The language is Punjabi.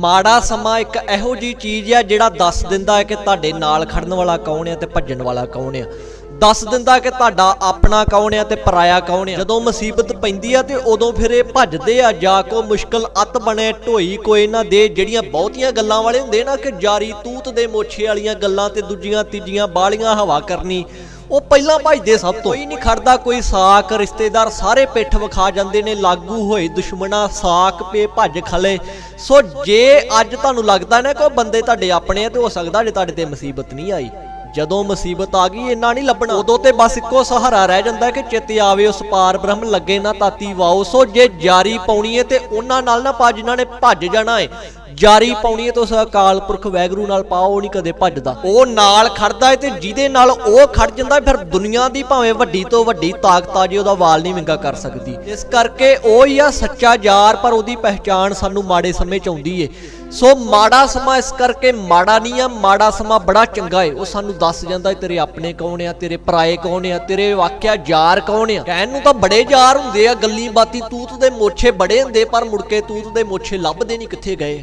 ਮਾੜਾ ਸਮਾਂ ਇੱਕ ਇਹੋ ਜੀ ਚੀਜ਼ ਆ ਜਿਹੜਾ ਦੱਸ ਦਿੰਦਾ ਹੈ ਕਿ ਤੁਹਾਡੇ ਨਾਲ ਖੜਨ ਵਾਲਾ ਕੌਣ ਆ ਤੇ ਭੱਜਣ ਵਾਲਾ ਕੌਣ ਆ। ਦੱਸ ਦਿੰਦਾ ਕਿ ਤੁਹਾਡਾ ਆਪਣਾ ਕੌਣ ਆ ਤੇ ਪਰਾਇਆ ਕੌਣ ਆ? ਜਦੋਂ ਮੁਸੀਬਤ ਪੈਂਦੀ ਆ ਤੇ ਉਦੋਂ ਫਿਰ ਇਹ ਭੱਜਦੇ ਆ, ਜਾ ਕੋ ਮੁਸ਼ਕਲ ਅਤ ਬਣੇ, ਢੋਈ ਕੋ ਨਾ ਦੇ। ਜਿਹੜੀਆਂ ਬਹੁਤੀਆਂ ਗੱਲਾਂ ਵਾਲੇ ਹੁੰਦੇ ਨਾ ਕਿ ਜਾਰੀ ਤੂਤ ਦੇ ਮੋਛੇ ਵਾਲੀਆਂ ਗੱਲਾਂ ਤੇ ਦੂਜੀਆਂ ਤੀਜੀਆਂ ਬਾਲੀਆਂ ਹਵਾ ਕਰਨੀ, ਉਹ ਪਹਿਲਾਂ ਭਜਦੇ ਸਭ ਤੋਂ। ਕੋਈ ਨਹੀਂ ਖੜਦਾ, ਕੋਈ ਸਾਕ, ਰਿਸ਼ਤੇਦਾਰ ਸਾਰੇ ਪਿੱਠ ਵਿਖਾ ਜਾਂਦੇ ਨੇ, ਲਾਗੂ ਹੋਏ ਦੁਸ਼ਮਣਾ ਸਾਕ ਪੇ ਭੱਜ ਖਲੇ। ਸੋ ਜੇ ਅੱਜ ਤੁਹਾਨੂੰ ਲੱਗਦਾ ਨਾ ਕਿ ਉਹ ਬੰਦੇ ਤੁਹਾਡੇ ਆਪਣੇ ਆ ਤੇ ਹੋ ਸਕਦਾ ਜੇ ਤੁਹਾਡੇ ਤੇ ਮੁਸੀਬਤ ਨਹੀਂ ਆਈ। ਜਦੋਂ ਮੁਸੀਬਤ ਆ ਗਈ, ਇੰਨਾ ਨਹੀਂ ਲੱਭਣਾ। ਉਦੋਂ ਤੇ ਬਸ ਇੱਕੋ ਸਹਾਰਾ ਰਹਿ ਜਾਂਦਾ ਕਿ ਚਿੱਤ ਆਵੇ, ਉਸ ਪਾਰ ਬ੍ਰਹਮ ਲੱਗੇ ਨਾ ਤਾਤੀ ਵਾਓ। ਸੋ ਜੇ ਜਾਰੀ ਪਾਉਣੀ ਹੈ ਤੇ ਉਹਨਾਂ ਨਾਲ ਨਾ ਪਾ ਜਿਨ੍ਹਾਂ ਨੇ ਭੱਜ ਜਾਣਾ ਏ ਜਾਰੀ ਪਾਉਣੀ ਹੈ ਤਾਂ ਉਸ ਅਕਾਲ ਪੁਰਖ ਵੈਗਰੂ ਨਾਲ ਪਾਓ, ਉਹ ਨਹੀਂ ਕਦੇ ਭੱਜਦਾ। ਉਹ ਨਾਲ ਖੜਦਾ ਹੈ ਤੇ ਜਿਹਦੇ ਨਾਲ ਉਹ ਖੜ ਜਾਂਦਾ, ਫਿਰ ਦੁਨੀਆ ਦੀ ਭਾਵੇਂ ਵੱਡੀ ਤੋਂ ਵੱਡੀ ਤਾਕਤ ਆ ਜੇ, ਉਹਦਾ ਵਾਲ ਨਹੀਂ ਵਿੰਗਾ ਕਰ ਸਕਦੀ। ਇਸ ਕਰਕੇ ਉਹ ਹੀ ਆ ਸੱਚਾ ਯਾਰ, ਪਰ ਉਹਦੀ ਪਹਿਚਾਣ ਸਾਨੂੰ ਮਾੜੇ ਸਮੇਂ ਚ ਆਉਂਦੀ ਏ। ਸੋ ਮਾੜਾ ਸਮਾਂ ਇਸ ਕਰਕੇ ਮਾੜਾ ਨਹੀਂ ਆ, ਮਾੜਾ ਸਮਾਂ ਬੜਾ ਚੰਗਾ ਏ। ਉਹ ਸਾਨੂੰ ਦੱਸ ਜਾਂਦਾ ਤੇਰੇ ਆਪਣੇ ਕੌਣ ਆ, ਤੇਰੇ ਪਰਾਏ ਕੌਣ ਆ, ਤੇਰੇ ਵਾਕਿਆ ਯਾਰ ਕੌਣ ਆ? ਕਹਿਣ ਨੂੰ ਤਾਂ ਬੜੇ ਯਾਰ ਹੁੰਦੇ ਆ, ਗੱਲੀ ਬਾਤੀ ਤੂਤ ਦੇ ਮੋਛੇ ਬੜੇ ਹੁੰਦੇ, ਪਰ ਮੁੜ ਕੇ ਤੂਤ ਦੇ ਮੋਛੇ ਲੱਭਦੇ ਨਹੀਂ ਕਿੱਥੇ ਗਏ।